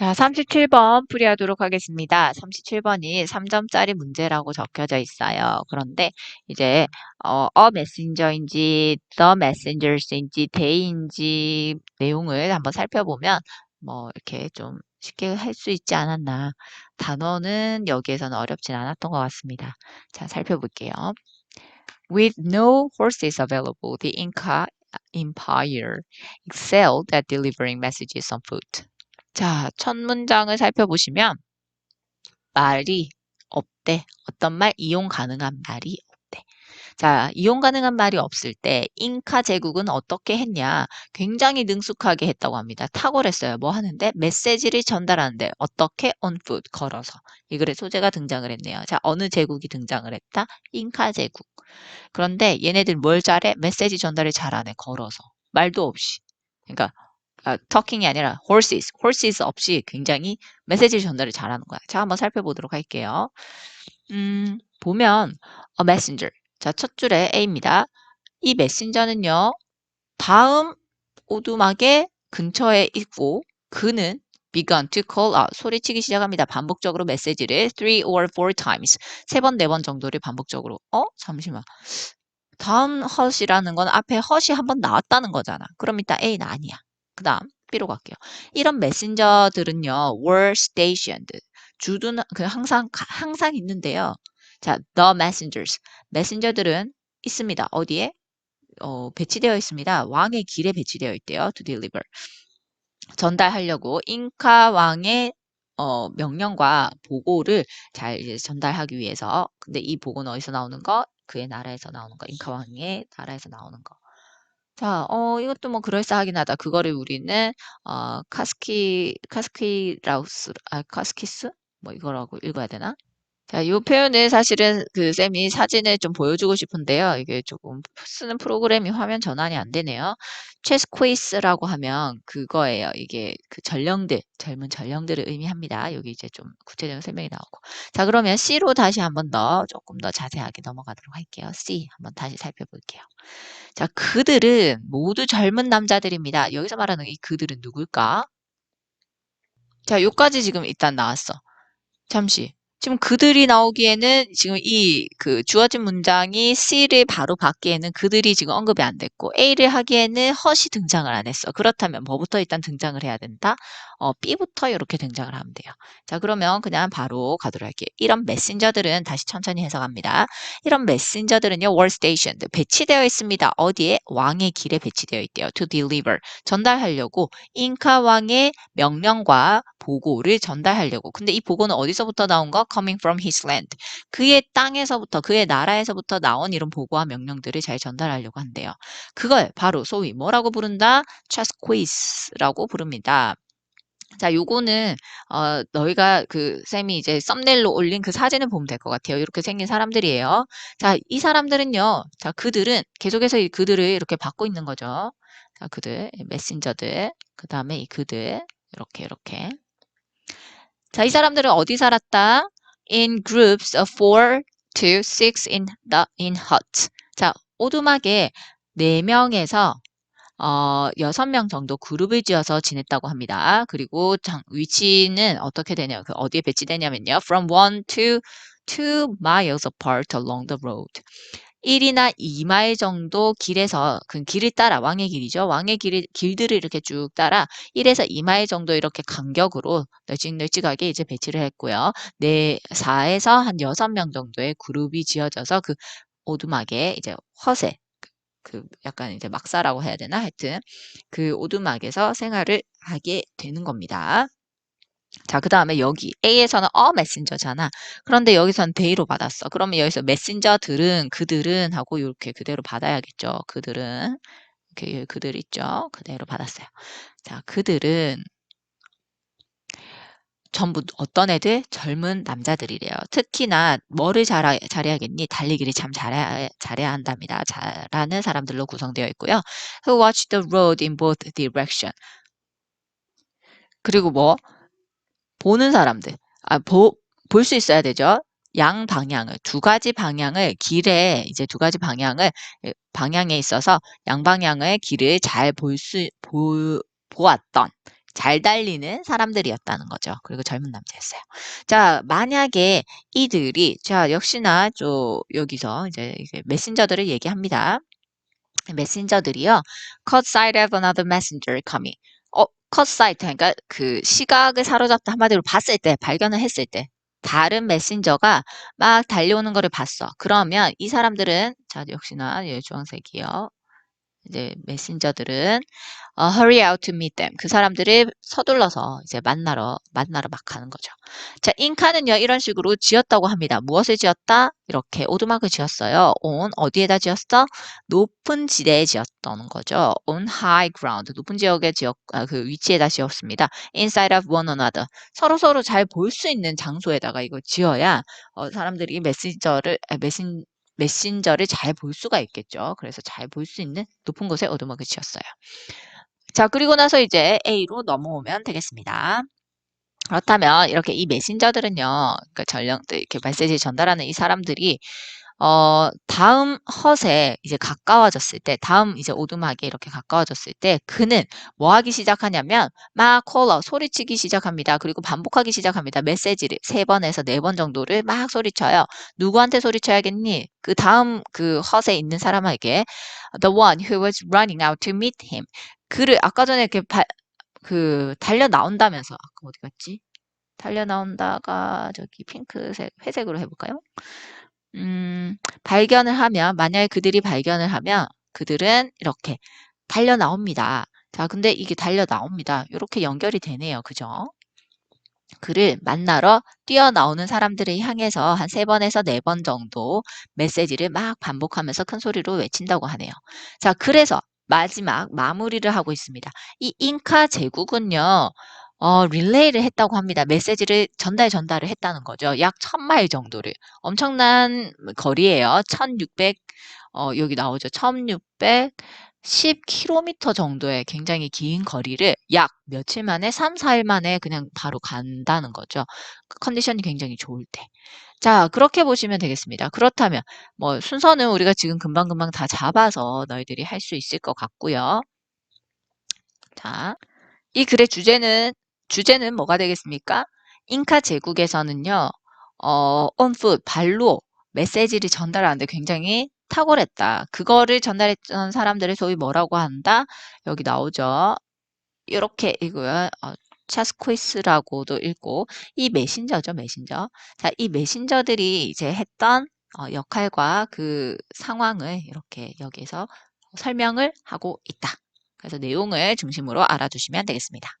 자, 37번 풀이하도록 하겠습니다. 37번이 3점짜리 문제라고 적혀져 있어요. 그런데 이제 어, a messenger인지 the messengers인지 they인지 내용을 한번 살펴보면 뭐 이렇게 좀 쉽게 할 수 있지 않았나. 단어는 여기에서는 어렵진 않았던 것 같습니다. 자, 살펴볼게요. With no horses available, the Inca Empire excelled at delivering messages on foot. 자, 첫 문장을 살펴보시면 말이 없대. 어떤 말? 이용 가능한 말이 없대. 자, 이용 가능한 말이 없을 때 잉카 제국은 어떻게 했냐? 굉장히 능숙하게 했다고 합니다. 탁월했어요. 뭐 하는데? 메시지를 전달하는데 어떻게? on 걸어서. 이 글의 소재가 등장을 했네요. 자, 어느 제국이 등장을 했다? 잉카 제국. 그런데 얘네들 뭘 잘해? 메시지 전달을 잘하네. 걸어서. 말도 없이. 그러니까 아, talking이 아니라 horses, horses 없이 굉장히 메시지 전달을 잘하는 거야. 자, 한번 살펴보도록 할게요. 음, 보면 a messenger. 자, 첫 줄에 A입니다. 이 메신저는요. 다음 오두막의 근처에 있고 그는 begun to call out 소리치기 시작합니다. 반복적으로 메시지를 three or four times 세 번, 네 번 정도를 반복적으로 어? 잠시만. 다음 헛이라는 건 앞에 헛이 한 번 나왔다는 거잖아. 그럼 이따 A는 아니야. 그 다음 B로 갈게요. 이런 메신저들은요, were stationed. 주둔, 그 항상, 항상 있는데요. 자, the messengers. 메신저들은 있습니다. 어디에? 어, 배치되어 있습니다. 왕의 길에 배치되어 있대요. to deliver. 전달하려고 잉카 왕의 어, 명령과 보고를 잘 전달하기 위해서. 근데 이 보고는 어디서 나오는 거? 그의 나라에서 나오는 거. 잉카 왕의 나라에서 나오는 거. 자, 어, 이것도 뭐 그럴싸하긴 하다. 그거를 우리는 어, 카스키 카스키라우스 아 카스키스 뭐 이거라고 읽어야 되나? 자, 이 표현을 사실은 그 쌤이 사진을 좀 보여주고 싶은데요. 이게 조금 쓰는 프로그램이 화면 전환이 안 되네요. 체스퀴스라고 하면 그거예요. 이게 그 전령들, 젊은 전령들을 의미합니다. 여기 이제 좀 구체적인 설명이 나오고. 자, 그러면 C로 다시 한 번 더 조금 더 자세하게 넘어가도록 할게요. C 한번 다시 살펴볼게요. 자, 그들은 모두 젊은 남자들입니다. 여기서 말하는 이 그들은 누굴까? 자, 요까지 지금 일단 나왔어. 잠시. 지금 그들이 나오기에는 지금 이 그 주어진 문장이 C를 바로 받기에는 그들이 지금 언급이 안 됐고 A를 하기에는 헛이 등장을 안 했어. 그렇다면 뭐부터 일단 등장을 해야 된다? 어, B부터 이렇게 등장을 하면 돼요. 자, 그러면 그냥 바로 가도록 할게요. 이런 메신저들은 다시 천천히 해석합니다. 이런 메신저들은요, were stationed, 배치되어 있습니다. 어디에? 왕의 길에 배치되어 있대요. to deliver, 전달하려고 잉카 왕의 명령과 보고를 전달하려고. 근데 이 보고는 어디서부터 나온 거? Coming from his land. 그의 땅에서부터, 그의 나라에서부터 나온 이런 보고와 명령들을 잘 전달하려고 한대요. 그걸 바로 소위 뭐라고 부른다? chasquis라고 부릅니다. 자, 요거는 어, 너희가 그 쌤이 이제 썸네일로 올린 그 사진을 보면 될 것 같아요. 이렇게 생긴 사람들이에요. 자, 이 사람들은요. 자, 그들은 계속해서 이 그들을 이렇게 받고 있는 거죠. 자, 그들, 메신저들, 그 다음에 이 그들, 이렇게 이렇게. 자, 이 사람들은 어디 살았다? In groups of four to six in the in huts. 자, 오두막에 네 명에서 어, 6명 정도 그룹을 지어서 지냈다고 합니다. 그리고 장, 위치는 어떻게 되냐, 그 어디에 배치되냐면요. From 1 to 2 miles apart along the road. 1이나 2마일 정도 길에서 그 길을 따라 왕의 길이죠. 왕의 길, 길들을 이렇게 쭉 따라 1에서 2마일 정도 이렇게 간격으로 널찍널찍하게 이제 배치를 했고요. 네, 4에서 한 6명 정도의 그룹이 지어져서 그 오두막에 이제 허세 그 약간 이제 막사라고 해야 되나 하여튼 그 오두막에서 생활을 하게 되는 겁니다. 자, 그 다음에 여기 A에서는 어 메신저잖아. 그런데 여기서는 데이로 받았어. 그러면 여기서 메신저들은 그들은 하고 이렇게 그대로 받아야겠죠. 그들은 이렇게 그들 있죠. 그대로 받았어요. 자, 그들은 전부 어떤 애들? 젊은 남자들이래요. 특히나 뭐를 잘하, 잘해야겠니? 달리기를 참 잘해, 잘해야 한답니다. 잘하는 사람들로 구성되어 있고요. Who watch the road in both direction. 그리고 뭐 보는 사람들. 아, 보, 볼 수 있어야 되죠. 양 방향을 두 가지 방향을 길에 이제 두 가지 방향을 방향에 있어서 양 방향의 길을 잘 볼수 보았던 잘 달리는 사람들이었다는 거죠. 그리고 젊은 남자였어요. 자, 만약에 이들이, 자, 역시나 저, 여기서 이제 메신저들을 얘기합니다. 메신저들이요. caught sight of another messenger coming. 어, caught sight. 그러니까 그 시각을 사로잡다 한마디로 봤을 때, 발견을 했을 때. 다른 메신저가 막 달려오는 거를 봤어. 그러면 이 사람들은, 자, 역시나 예, 주황색이요. 이제 메신저들은 어, hurry out to meet them. 그 사람들을 서둘러서 이제 만나러 만나러 막 가는 거죠. 자, 잉카는요 이런 식으로 지었다고 합니다. 무엇을 지었다? 이렇게 오두막을 지었어요. on 어디에다 지었어? 높은 지대에 지었던 거죠. on high ground 높은 지역에 지었 아, 그 위치에다 지었습니다. inside of one another 서로 서로 잘 볼 수 있는 장소에다가 이거 지어야 어, 사람들이 메신저를 아, 메신 메신저를 잘 볼 수가 있겠죠. 그래서 잘 볼 수 있는 높은 곳에 오두막을 지었어요. 자, 그리고 나서 이제 A로 넘어오면 되겠습니다. 그렇다면 이렇게 이 메신저들은요, 그러니까 전령 이렇게 메시지 전달하는 이 사람들이 어, 다음 헛에 이제 가까워졌을 때, 다음 이제 오두막에 이렇게 가까워졌을 때, 그는 뭐 하기 시작하냐면, 막 콜러, 소리치기 시작합니다. 그리고 반복하기 시작합니다. 메시지를 세 번에서 네 번 정도를 막 소리쳐요. 누구한테 소리쳐야겠니? 그 다음 그 헛에 있는 사람에게, the one who was running out to meet him. 그를, 아까 전에 이렇게 바, 그, 달려 나온다면서, 아까 어디 갔지? 달려 나온다가 저기 핑크색, 회색으로 해볼까요? 음, 발견을 하면, 만약에 그들이 발견을 하면 그들은 이렇게 달려 나옵니다. 자, 근데 이게 달려 나옵니다. 이렇게 연결이 되네요. 그죠? 그를 만나러 뛰어나오는 사람들을 향해서 한 세 번에서 네 번 정도 메시지를 막 반복하면서 큰 소리로 외친다고 하네요. 자, 그래서 마지막 마무리를 하고 있습니다. 이 잉카 제국은요, 어, 릴레이를 했다고 합니다. 메시지를 전달 전달을 했다는 거죠. 약 1000마일 정도를. 엄청난 거리예요. 1600 어, 여기 나오죠. 1610km 정도의 굉장히 긴 거리를 약 며칠 만에 3, 4일 만에 그냥 바로 간다는 거죠. 그 컨디션이 굉장히 좋을 때. 자, 그렇게 보시면 되겠습니다. 그렇다면 뭐 순서는 우리가 지금 금방금방 다 잡아서 너희들이 할 수 있을 것 같고요. 자, 이 글의 주제는 주제는 뭐가 되겠습니까? 잉카 제국에서는요, 어, on foot, 발로 메시지를 전달하는데 굉장히 탁월했다. 그거를 전달했던 사람들을 소위 뭐라고 한다? 여기 나오죠. 이렇게 이거요. 어, 차스코이스라고도 읽고 이 메신저죠, 메신저. 자, 이 메신저들이 이제 했던 어, 역할과 그 상황을 이렇게 여기서 설명을 하고 있다. 그래서 내용을 중심으로 알아두시면 되겠습니다.